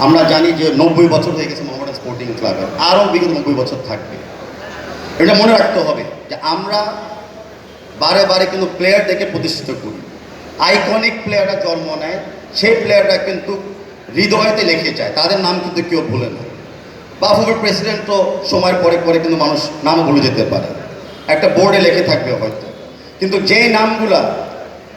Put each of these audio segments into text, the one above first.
আমরা জানি যে নব্বই বছর হয়ে গেছে মোহামেডান স্পোর্টিং ক্লাবের আরও বিগত নব্বই বছর থাকবে। এটা মনে রাখতে হবে যে আমরা বারে বারে কিন্তু প্লেয়ার দেখে প্রতিষ্ঠিত করি। আইকনিক প্লেয়াররা জন্ম নেয়, সেই প্লেয়াররা কিন্তু হৃদয়তে লিখে যায়। তাদের নাম কিন্তু কেউ ভুলে না। বাফুফের প্রেসিডেন্টও সময়ের পরে পরে কিন্তু মানুষ নামও ভুলে যেতে পারে। একটা বোর্ডে লেখে থাকবে হয়তো। কিন্তু যেই নামগুলা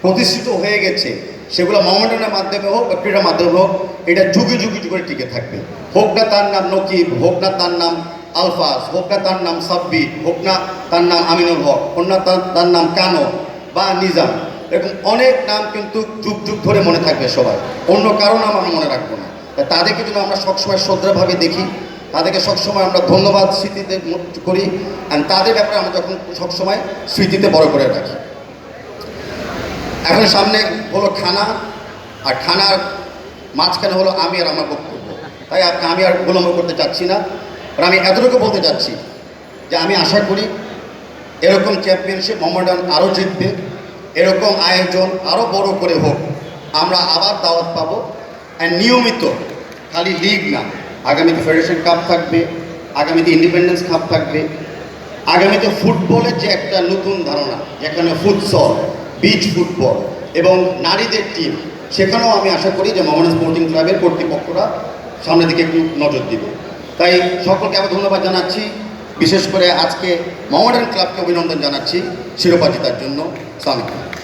প্রতিষ্ঠিত হয়ে গেছে সেগুলো মহামেডানের মাধ্যমে হোক বা ক্রীড়ার মাধ্যমে হোক, এটা যুগে যুগে যুগে টিকে থাকবে। হোক না তার নাম নকিব, হোক না তার নাম আলফাস হোক না তার নাম সাব্বির, হোক না তার নাম আমিনুল হক, হোক না তার নাম কানো বা নিজাম, এরকম অনেক নাম কিন্তু যুগ যুগ ধরে মনে থাকবে সবাই। অন্য কারও নাম আমরা মনে রাখব না। তাদেরকে যেন আমরা সবসময় শ্রদ্ধাভাবে দেখি, তাদেরকে সবসময় আমরা ধন্যবাদ স্মৃতিতে করি অ্যান্ড তাদের ব্যাপারে আমরা যখন সবসময় স্মৃতিতে বড় করে রাখি। এখন সামনে হলো খানা, আর খানার মাঝখানে হলো আমি আর আমার বক্তব্য। তাই আমি আর বিলম্ব করতে চাচ্ছি না, আর আমি এতটুকু বলতে চাচ্ছি যে আমি আশা করি এরকম চ্যাম্পিয়নশিপ মোহামেডান আরও জিতবে, এরকম আয়োজন আরও বড় করে হোক, আমরা আবার দাওয়াত পাবো। নিয়মিত, খালি লিগ না, আগামীতে ফেডারেশন কাপ থাকবে, আগামীতে ইন্ডিপেন্ডেন্স কাপ থাকবে, আগামীতে ফুটবলের যে একটা নতুন ধারণা, যেখানে ফুটসল বিচ ফুটবল এবং নারীদের টিম সেখানেও আমি আশা করি যে মোহামেডান স্পোর্টিং ক্লাবের কর্তৃপক্ষরা সামনের দিকে একটু নজর দিবে। তাই সকলকে আমি ধন্যবাদ জানাচ্ছি। বিশেষ করে আজকে মোহামেডান ক্লাবকে অভিনন্দন জানাচ্ছি। শিরোপা জেতার জন্য। সালামালাইকুম